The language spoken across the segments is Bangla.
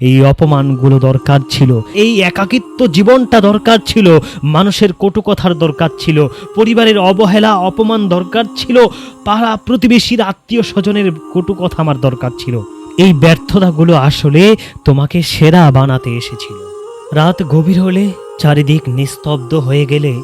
এই অপমানগুলো দরকার ছিল, এই একাকিত্ব জীবনটা দরকার ছিল, মানুষের কটু কথার দরকার ছিল, পরিবারের অবহেলা, অপমান দরকার ছিল, পাড়া প্রতিবেশীর আত্মীয় স্বজনের কটু কথা আমার দরকার ছিল। এই ব্যর্থতাগুলো আসলে তোমাকে সেরা বানাতে এসেছিল। রাত গভীর হলে চারিদিক নিস্তব্ধ হয়ে গেলে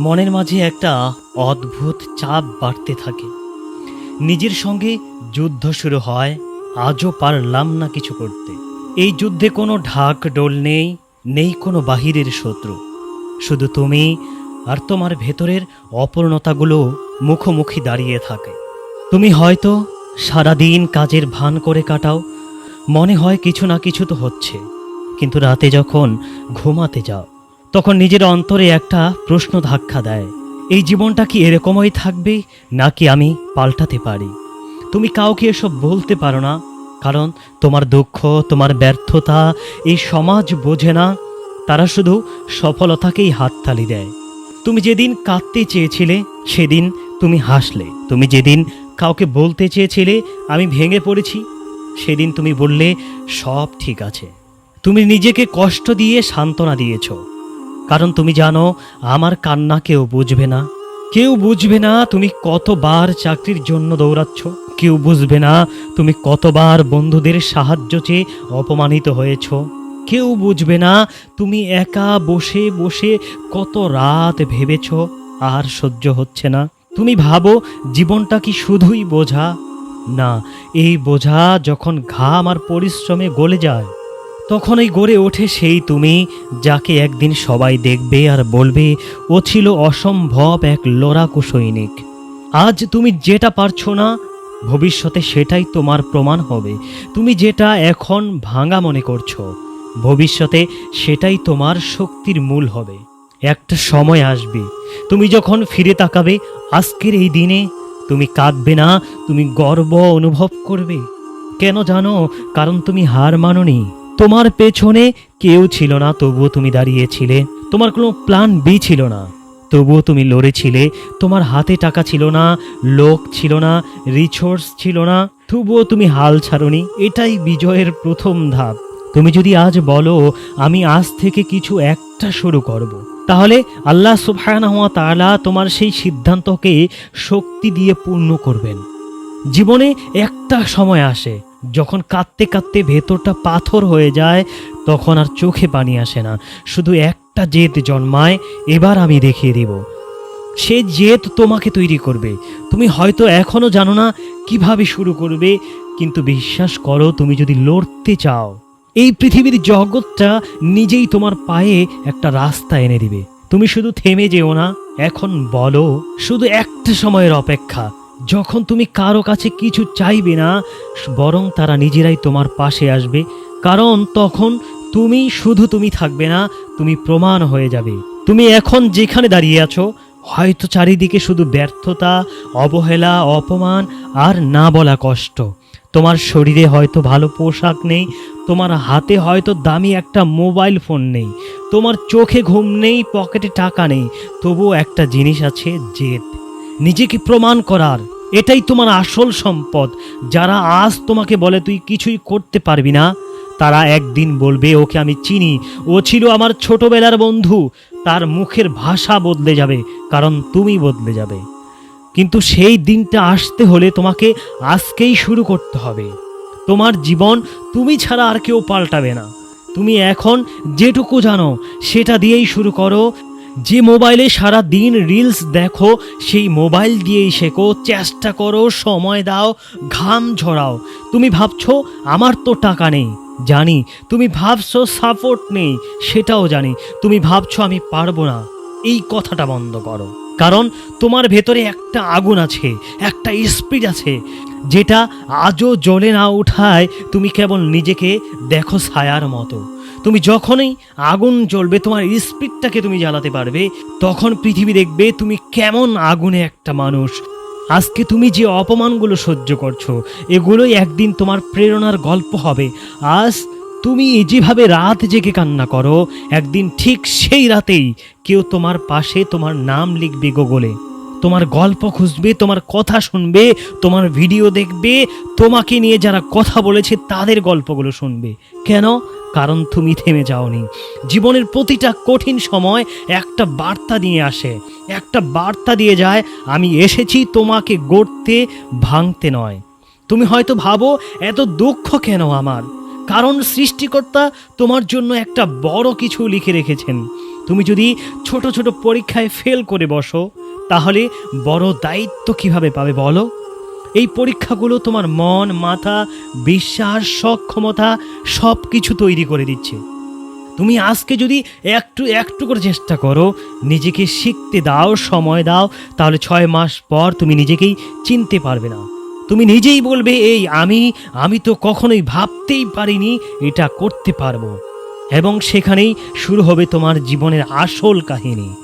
মনের মাঝে একটা অদ্ভুত চাপ বাড়তে থাকে। নিজের সঙ্গে যুদ্ধ শুরু হয়, আজও পারলাম না কিছু করতে। এই যুদ্ধে কোনো ঢাক ডোল নেই নেই কোনো বাহিরের শত্রু। শুধু তুমি আর তোমার ভেতরের অপূর্ণতাগুলো মুখোমুখি দাঁড়িয়ে থাকে। তুমি হয়তো সারাদিন কাজের ভান করে কাটাও, মনে হয় কিছু না কিছু তো হচ্ছে। কিন্তু রাতে যখন ঘুমাতে যাও, তখন নিজের অন্তরে একটা প্রশ্ন ধাক্কা দেয়, এই জীবনটা কি এরকমই থাকবে নাকি আমি পাল্টাতে পারি? তুমি কাউকে এসব বলতে পারো না কারণ তোমার দুঃখ, তোমার ব্যর্থতা এই সমাজ বোঝে না। তারা শুধু সফলতাকেই হাততালি দেয়। তুমি যেদিন কাঁদতে চেয়েছিলে, সেদিন তুমি হাসলে। তুমি যেদিন কাউকে বলতে চেয়েছিলে, আমি ভেঙে পড়েছি, সেদিন তুমি বললে, সব ঠিক আছে। তুমি নিজেকে কষ্ট দিয়ে সান্ত্বনা দিয়েছ। কারণ তুমি জানো, আমার কান্না কেউ বুঝবে না। কেউ বুঝবে না তুমি কতবার চাকরির জন্য দৌড়াচ্ছ। কেউ বুঝবে না তুমি কতবার বন্ধুদের সাহায্য চেয়ে অপমানিত হয়েছ। কেউ বুঝবে না তুমি একা বসে বসে কত রাত ভেবেছ, আর সহ্য হচ্ছে না। তুমি ভাবো জীবনটা কি শুধুই বোঝা? না, এই বোঝা যখন ঘাম আর পরিশ্রমে গলে যায়, তখনই গড়ে ওঠে সেই তুমি যাকে একদিন সবাই দেখবে আর বলবে, ও ছিল অসম্ভব এক লড়াকু সৈনিক। আজ তুমি যেটা পারছ না ভবিষ্যতে সেটাই তোমার প্রমাণ হবে। তুমি যেটা এখন ভাঙা মনে করছ, ভবিষ্যতে সেটাই তোমার শক্তির মূল হবে। একটা সময় আসবে, তুমি যখন ফিরে তাকাবে, আজকের এই দিনে তুমি কাঁদবে না, তুমি গর্ব অনুভব করবে। কেন জানো? কারণ তুমি হার মানোনি। তোমার পেছনে কেউ ছিল না, তবুও তুমি দাঁড়িয়েছিলে। তোমার কোনো প্ল্যান বি ছিল না। তবুও তুমি লড়েছিলে, তোমার হাতে টাকা ছিল না, লোক ছিল না রিসোর্স ছিল না, তবুও তুমি হাল ছাড়নি, এটাই বিজয়ের প্রথম ধাপ তুমি যদি আজ বলো, আমি আজ থেকে কিছু একটা শুরু করব। তাহলে আল্লাহ ওয়া তাআলা তোমার সেই সিদ্ধান্তকে শক্তি দিয়ে পূর্ণ করবেন জীবনে একটা সময় আসে, যখন কাঁদতে কাঁদতে ভেতরটা পাথর হয়ে যায়, তখন আর চোখে পানি আসে না, শুধু একটা জেদ জন্মায়, এবার আমি দেখিয়ে দিব। সে জেদ তোমাকে তৈরি করবে। তুমি হয়তো এখনও জানো না কীভাবে শুরু করবে, কিন্তু বিশ্বাস করো, তুমি যদি লড়তে চাও, এই পৃথিবীর জগৎটা নিজেই তোমার পায়ে একটা রাস্তা এনে দিবে। তুমি শুধু থেমে যেও না, এখন বলো, শুধু একটা সময়ের অপেক্ষা। যখন তুমি কারও কাছে কিছু চাইবে না, বরং তারা নিজেরাই তোমার পাশে আসবে। কারণ তখন তুমি শুধু তুমি থাকবে না, তুমি প্রমাণ হয়ে যাবে। তুমি এখন যেখানে দাঁড়িয়ে আছো, হয়তো চারিদিকে শুধু ব্যর্থতা, অবহেলা, অপমান আর না বলা কষ্ট। তোমার শরীরে হয়তো ভালো পোশাক নেই, তোমার হাতে হয়তো দামি একটা মোবাইল ফোন নেই, তোমার চোখে ঘুম নেই, পকেটে টাকা নেই, তবুও একটা জিনিস আছে জেদ। নিজেকে প্রমাণ করার, এটাই তোমার আসল সম্পদ। যারা আজ তোমাকে বলে, তুই কিছুই করতে পারবি না তারা একদিন বলবে, ওকে আমি চিনি। ও ছিল আমার ছোটবেলার বন্ধু। তার মুখের ভাষা বদলে যাবে, কারণ তুমি বদলে যাবে। কিন্তু সেই দিনটা আসতে হলে তোমাকে আজকেই শুরু করতে হবে। তোমার জীবন তুমি ছাড়া আর কেউ পাল্টাবে না। তুমি এখন যেটুকু জানো, সেটা দিয়েই শুরু করো। যে মোবাইলে সারা দিন রিলস দেখো, সেই মোবাইল দিয়েই শেখো। চেষ্টা করো, সময় দাও, ঘাম ঝরাও। তুমি ভাবছ, আমার তো টাকা নেই। জানি, তুমি ভাবছ সাপোর্ট নেই, সেটাও জানি। তুমি ভাবছ আমি পারব না। এই কথাটা বন্ধ করো। কারণ তোমার ভেতরে একটা আগুন আছে, একটা স্পিড আছে, যেটা আজও জ্বলে না উঠায় তুমি কেবল নিজেকে দেখো ছায়ার মতো। তুমি যখনই আগুন জ্বলবে, তোমার স্পিডটাকে তুমি জ্বালাতে পারবে, তখন পৃথিবী দেখবে তুমি কেমন আগুনে একটা মানুষ। আজকে তুমি যে অপমানগুলো সহ্য করছ, এগুলোই একদিন তোমার প্রেরণার গল্প হবে। আজ তুমি যেভাবে রাত জেগে কান্না করো, একদিন ঠিক সেই রাতেই কেউ তোমার পাশে তোমার নাম লিখবে গোগলে। তোমার গল্প খুঁজবে, তোমার কথা শুনবে, তোমার ভিডিও দেখবে, তোমাকে নিয়ে যারা কথা বলেছে তাদের গল্পগুলো শুনবে। কেন? কারণ তুমি থেমে যাওনি। জীবনের প্রতিটা কঠিন সময় একটা বার্তা দিয়ে আসে। একটা বার্তা দিয়ে যায়, আমি এসেছি তোমাকে গড়তে ভাঙতে নয়। তুমি হয়তো ভাবো, এত দুঃখ কেন আমার? কারণ সৃষ্টিকর্তা তোমার জন্য একটা বড় কিছু লিখে রেখেছেন। তুমি যদি ছোট ছোট পরীক্ষায় ফেল করে বসো, তাহলে বড় দায়িত্ব কীভাবে পাবে বলো? এই পরীক্ষাগুলো তোমার মন, মাথা, বিশ্বাস, সক্ষমতা সব কিছু তৈরি করে দিচ্ছে। তুমি আজকে যদি একটু একটু করে চেষ্টা করো, নিজেকে শিখতে দাও, সময় দাও, তাহলে ছয় মাস পর তুমি নিজেকেই চিনতে পারবে না। তুমি নিজেই বলবে, এই আমি আমি তো কখনোই ভাবতেই পারিনি এটা করতে পারব। এবং সেখানেই শুরু হবে তোমার জীবনের আসল কাহিনী।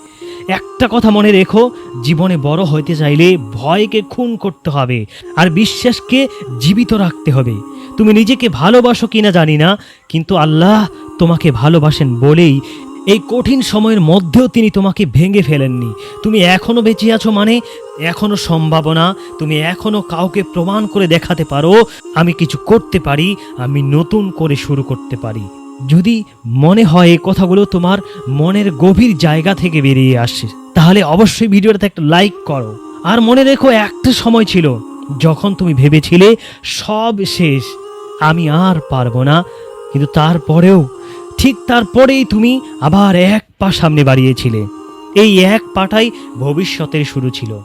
একটা কথা মনে রেখো, জীবনে বড় হইতে চাইলে ভয়কে খুন করতে হবে আর বিশ্বাসকে জীবিত রাখতে হবে। তুমি নিজেকে ভালোবাসো কিনা জানি না, কিন্তু আল্লাহ তোমাকে ভালোবাসেন বলেই এই কঠিন সময়ের মধ্যেও তিনি তোমাকে ভেঙে ফেলেননি। তুমি এখনও বেঁচে আছো মানে এখনও সম্ভাবনা, তুমি এখনও কাউকে প্রমাণ করে দেখাতে পারো, আমি কিছু করতে পারি, আমি নতুন করে শুরু করতে পারি। যদি মনে হয় এই কথাগুলো তোমার মনের গভীর জায়গা থেকে বেরিয়ে আসে, তাহলে অবশ্যই ভিডিওটাতে একটা লাইক করো। আর মনে রেখো, একটা সময় ছিল যখন তুমি ভেবেছিলে সব শেষ, আমি আর পারব না। কিন্তু তারপরেও, ঠিক তারপরেই তুমি আবার এক পা সামনে বাড়িয়েছিলে। এই এক পাটাই ভবিষ্যতের শুরু ছিল।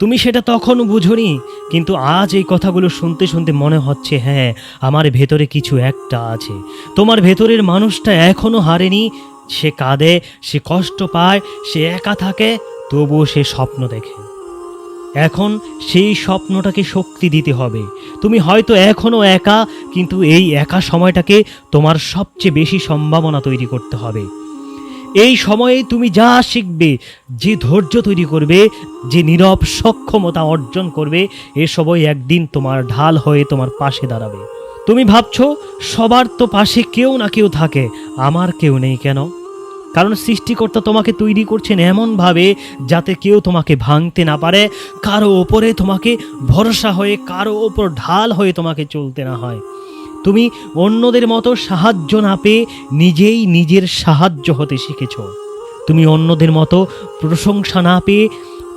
তুমি সেটা তখন বুঝোনি, কিন্তু আজ এই কথাগুলো শুনতে শুনতে মনে হচ্ছে হ্যাঁ আমার ভেতরে কিছু একটা আছে। তোমার ভেতরের মানুষটা এখনও হারেনি, সে কাঁদে, সে কষ্ট পায়, সে একা থাকে, তবুও সে স্বপ্ন দেখে। এখন সেই স্বপ্নটাকে শক্তি দিতে হবে। তুমি হয়তো এখনও একা, কিন্তু এই একা সময়টাকে তোমার সবচেয়ে বেশি সম্ভাবনা তৈরি করতে হবে। এই সময়ে তুমি যা শিখবে, যে ধৈর্য তৈরি করবে, যে নীরব সক্ষমতা অর্জন করবে, এ এসবই একদিন তোমার ঢাল হয়ে তোমার পাশে দাঁড়াবে। তুমি ভাবছ, সবার তো পাশে কেউ না কেউ থাকে, আমার কেউ নেই কেন? কারণ সৃষ্টিকর্তা তোমাকে তৈরি করছেন এমনভাবে যাতে কেউ তোমাকে ভাঙতে না পারে, কারও ওপরে তোমাকে ভরসা হয়ে, কারও ওপর ঢাল হয়ে তোমাকে চলতে না হয়। তুমি অন্যদের মতো সাহায্য না পেয়ে নিজেই নিজের সাহায্য হতে শিখেছ। তুমি অন্যদের মতো প্রশংসা না পেয়ে,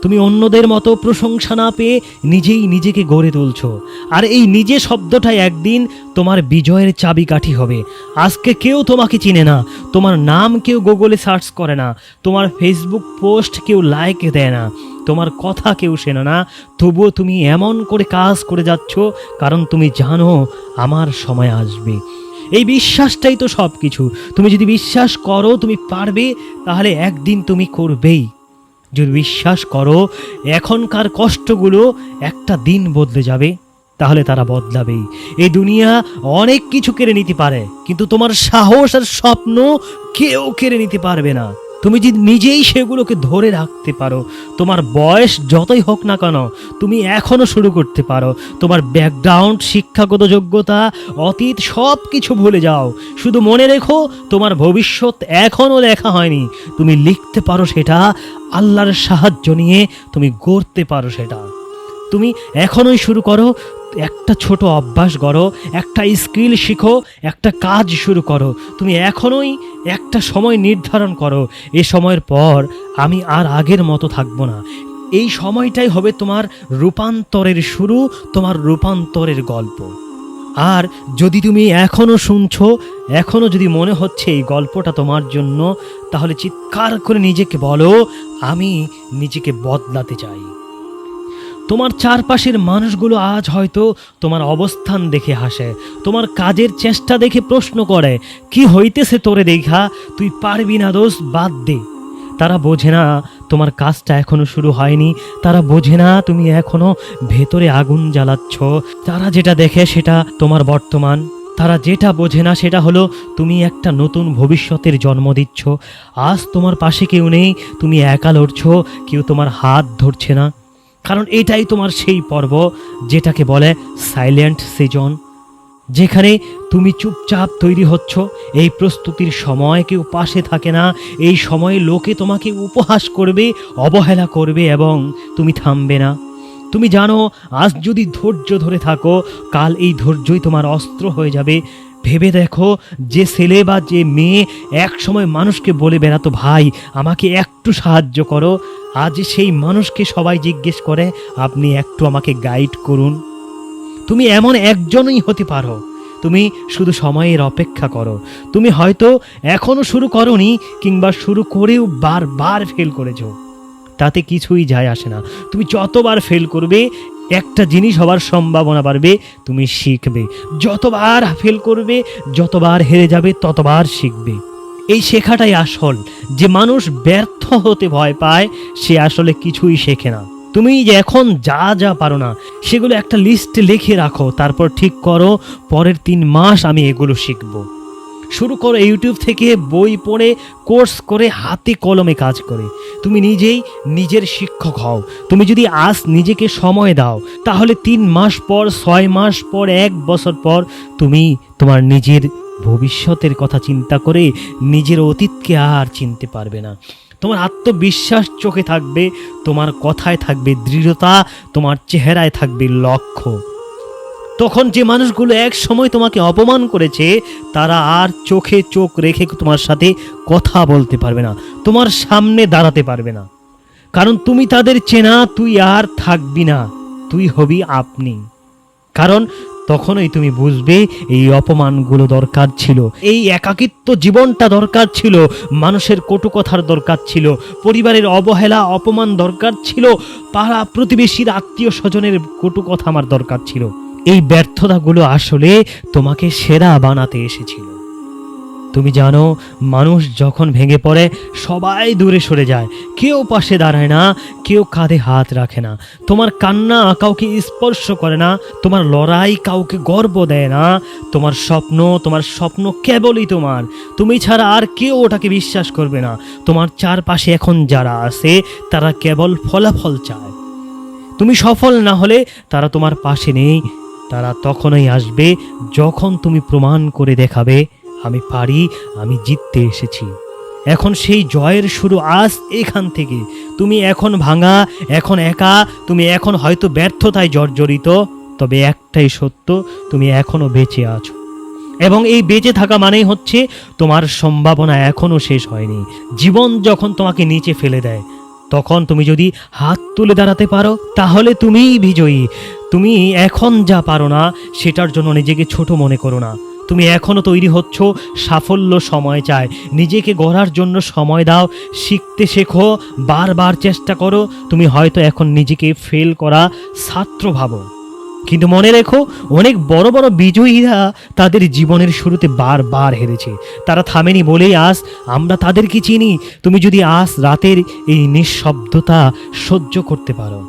তুমি অন্যদের মতো প্রশংসা না পেয়ে নিজেই নিজেকে গড়ে তুলছ। আর এই নিজে শব্দটাই একদিন তোমার বিজয়ের চাবিকাঠি হবে। আজকে কেউ তোমাকে চিনে না, তোমার নাম কেউ গুগলে সার্চ করে না, তোমার ফেসবুক পোস্ট কেউ লাইক দেয় না। তোমার কথা কেউ শোনে না। তবুও তুমি এমন করে কাজ করে যাচ্ছ, কারণ তুমি জানো আমার সময় আসবে। এই বিশ্বাসটাই তো সব কিছু তুমি যদি বিশ্বাস করো তুমি পারবে, তাহলে একদিন তুমি করবেই। যদি বিশ্বাস করো, এখনকার কষ্টগুলো একটা দিন বদলে যাবে, তাহলে তারা বদলাবেই। এই দুনিয়া অনেক কিছু কেড়ে নিতে পারে, কিন্তু তোমার সাহস আর স্বপ্ন কেউ কেড়ে নিতে পারবে না। তুমি যদি নিজেই সেগুলোকে ধরে রাখতে পারো, তোমার বয়স যতই হোক না কেন, তুমি এখনও শুরু করতে পারো। তোমার ব্যাকগ্রাউন্ড শিক্ষাগত যোগ্যতা, অতীত সব কিছু ভুলে যাও। শুধু মনে রেখো, তোমার ভবিষ্যৎ এখনও লেখা হয়নি। তুমি লিখতে পারো সেটা, আল্লাহর সাহায্য নিয়ে তুমি গড়তে পারো সেটা। তুমি এখনই শুরু করো একটা ছোট অভ্যাস করো একটা স্কিল শিখো, একটা কাজ শুরু করো। তুমি এখনই একটা সময় নির্ধারণ করো। এ সময়ের পর আমি আর আগের মতো থাকব না। এই সময়টাই হবে তোমার রূপান্তরের শুরু, তোমার রূপান্তরের গল্প। আর যদি তুমি এখনও শুনছো এখনও যদি মনে হচ্ছে এই গল্পটা তোমার জন্য, তাহলে চিৎকার করে নিজেকে বলো, আমি নিজেকে বদলাতে চাই। তোমার চারপাশের মানুষগুলো আজ হয়তো তোমার অবস্থান দেখে হাসে, তোমার কাজের চেষ্টা দেখে প্রশ্ন করে, কি হইতেছে তোরে দেখা? তুই পারবি না দোষ, বাদ দে। তারা বোঝে না, তোমার কাজটা এখনও শুরু হয়নি। তারা বোঝে না, তুমি এখনও ভেতরে আগুন জ্বালাচ্ছ। তারা যেটা দেখে সেটা তোমার বর্তমান। তারা যেটা বোঝে না, সেটা হলো, তুমি একটা নতুন ভবিষ্যতের জন্ম দিচ্ছ। আজ তোমার পাশে কেউ নেই, তুমি একা লড়ছ, কেউ তোমার হাত ধরছে না। কারণ এটাই তোমার সেই পর্ব যেটাকে বলে সাইলেন্ট সিজন যেখানে তুমি চুপচাপ তৈরি হচ্ছ, এই প্রস্তুতির সময় কেউ পাশে থাকে না, এই সময়ে লোকে তোমাকে উপহাস করবে, অবহেলা করবে এবং তুমি থামবে না। তুমি জানো, আজ যদি ধৈর্য ধরে থাকো, কাল এই ধৈর্যই তোমার অস্ত্র হয়ে যাবে। ভেবে দেখো, যে ছেলে বা যে মেয়ে এক সময় মানুষকে বলে বেড়াতো, ভাই, আমাকে একটু সাহায্য করো। আজ সেই মানুষকে সবাই জিজ্ঞেস করে, আপনি একটু আমাকে গাইড করুন। তুমি এমন একজনই হতে পারো। তুমি শুধু সময়ের অপেক্ষা করো। তুমি হয়তো এখনও শুরু করনি কিংবা শুরু করেও বারবার ফেল করেছ। তাতে কিছুই যায় আসে না। তুমি যতবার ফেল করবে, একটা জিনিস হবার সম্ভাবনা বাড়বে, তুমি শিখবে। যতবার ফেল করবে, যতবার হেরে যাবে, ততবার শিখবে। এই শেখাটাই আসল। যে মানুষ ব্যর্থ হতে ভয় পায়, সে আসলে কিছুই শেখে না। তুমি যে এখন যা যা পারো না, সেগুলো একটা লিস্টে লিখে রাখো, তারপর ঠিক করো, পরের তিন মাস আমি এগুলো শিখব। শুরু করো ইউটিউব থেকে বই পড়ে, কোর্স করে, হাতে কলমে কাজ করে। তুমি নিজেই নিজের শিক্ষক হও। তুমি যদি আজ নিজেকে সময় দাও, তাহলে তিন মাস পর, ছয় মাস পর, এক বছর পর তুমি তোমার নিজের ভবিষ্যতের কথা চিন্তা করে নিজের অতীতকে আর চিনতে পারবে না। তোমার আত্মবিশ্বাস চোখে থাকবে, তোমার কথায় থাকবে দৃঢ়তা, তোমার চেহারায় থাকবে লক্ষ্য। তখন যে মানুষগুলো এক সময় তোমাকে অপমান করেছে, তারা আর চোখে চোখ রেখে তোমার সাথে কথা বলতে পারবে না, তোমার সামনে দাঁড়াতে পারবে না। কারণ তুমি তাদের চেনা, তুই আর থাকবি না, তুই হবি আপনি। কারণ তখনই তুমি বুঝবে এই অপমানগুলো দরকার ছিল। এই একাকিত্ব জীবনটা দরকার ছিল, মানুষের কটু কথার দরকার ছিল, পরিবারের অবহেলা, অপমান দরকার ছিল, পাড়া প্রতিবেশীর আত্মীয় স্বজনের কটু কথা আমার দরকার ছিল। এই ব্যর্থতাগুলো আসলে তোমাকে সেরা বানাতে এসেছিল। তুমি জানো, মানুষ যখন ভেঙে পড়ে, সবাই দূরে সরে যায়। কেউ পাশে দাঁড়ায় না, কেউ কাঁধে হাত রাখে না। তোমার কান্না কাউকে স্পর্শ করে না, তোমার লড়াই কাউকে গর্ব দেয় না। তোমার স্বপ্ন তোমার স্বপ্ন কেবলই তোমার। তুমি ছাড়া আর কেউ ওটাকে বিশ্বাস করবে না। তোমার চারপাশে এখন যারা আছে, তারা কেবল ফলাফল চায়। তুমি সফল না হলে তারা তোমার পাশে নেই। তারা তখনই আসবে যখন তুমি প্রমাণ করে দেখাবে। আমি পারি, আমি জিততে এসেছি। এখন সেই জয়ের শুরু আজ এখান থেকে। তুমি এখন ভাঙা, এখন একা, তুমি এখন হয়তো ব্যর্থতায় জর্জরিত, তবে একটাই সত্য, তুমি এখনও বেঁচে আছো। এবং এই বেঁচে থাকা মানেই হচ্ছে, তোমার সম্ভাবনা এখনও শেষ হয়নি। জীবন যখন তোমাকে নিচে ফেলে দেয়, তখন তুমি যদি হাত তুলে দাঁড়াতে পারো, তাহলে তুমিই বিজয়ী। তুমি এখন যা পারো না, সেটার জন্য নিজেকে ছোট মনে করো না। তুমি এখনও তৈরি হচ্ছ, সাফল্য সময় চায়। নিজেকে গড়ার জন্য সময় দাও, শিখতে শেখো, বারবার চেষ্টা করো, তুমি হয়তো এখন নিজেকে ফেল করা ছাত্র ভাবো। কিন্তু মনে রেখো, অনেক বড় বড় বিজয়ীরা তাদের জীবনের শুরুতে বারবার হেরেছে। তারা থামেনি বলেই আজ আমরা তাদেরকে চিনি। তুমি যদি আজ রাতের এই নিঃশব্দতা সহ্য করতে পারো,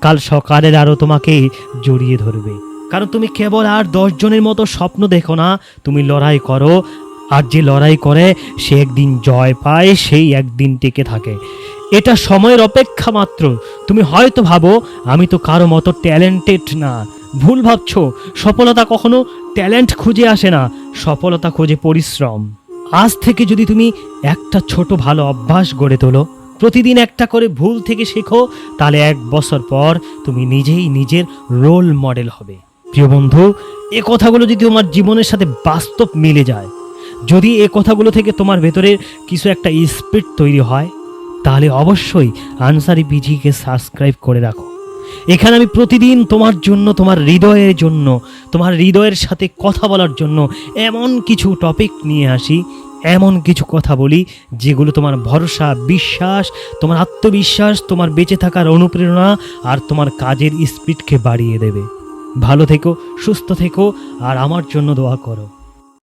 কাল সকালের আরও তোমাকে জড়িয়ে ধরবে। কারণ তুমি কেবল আর দশজনের মতো স্বপ্ন দেখো না। তুমি লড়াই করো, আর যে লড়াই করে, সে একদিন জয় পায়, সেই একদিন টিকে থাকে। এটা সময়ের অপেক্ষা মাত্র। তুমি হয়তো ভাবো, আমি তো কারও মতো ট্যালেন্টেড না। ভুল ভাবছ, সফলতা কখনো ট্যালেন্ট খুঁজে আসে না। সফলতা খোঁজে পরিশ্রম। আজ থেকে যদি তুমি একটা ছোট ভালো অভ্যাস গড়ে তোলো, প্রতিদিন একটা করে ভুল থেকে শেখো, তাহলে এক বছর পর তুমি নিজেই নিজের রোল মডেল হবে। প্রিয় বন্ধু, এ কথাগুলো যদি তোমার জীবনের সাথে বাস্তব মিলে যায়, যদি এ কথাগুলো থেকে তোমার ভেতরে কিছু একটা স্পিড তৈরি হয়, তাহলে অবশ্যই আনসারি পিজিকে সাবস্ক্রাইব করে রাখো। এখানে আমি প্রতিদিন তোমার জন্য, তোমার হৃদয়ের জন্য, তোমার হৃদয়ের সাথে কথা বলার জন্য এমন কিছু টপিক নিয়ে আসি, এমন কিছু কথা বলি, যেগুলো তোমার ভরসা, বিশ্বাস, তোমার আত্মবিশ্বাস, তোমার বেঁচে থাকার অনুপ্রেরণা আর তোমার কাজের স্পিডকে বাড়িয়ে দেবে। ভালো থেকো সুস্থ থেকো আর আমার জন্য দোয়া করো।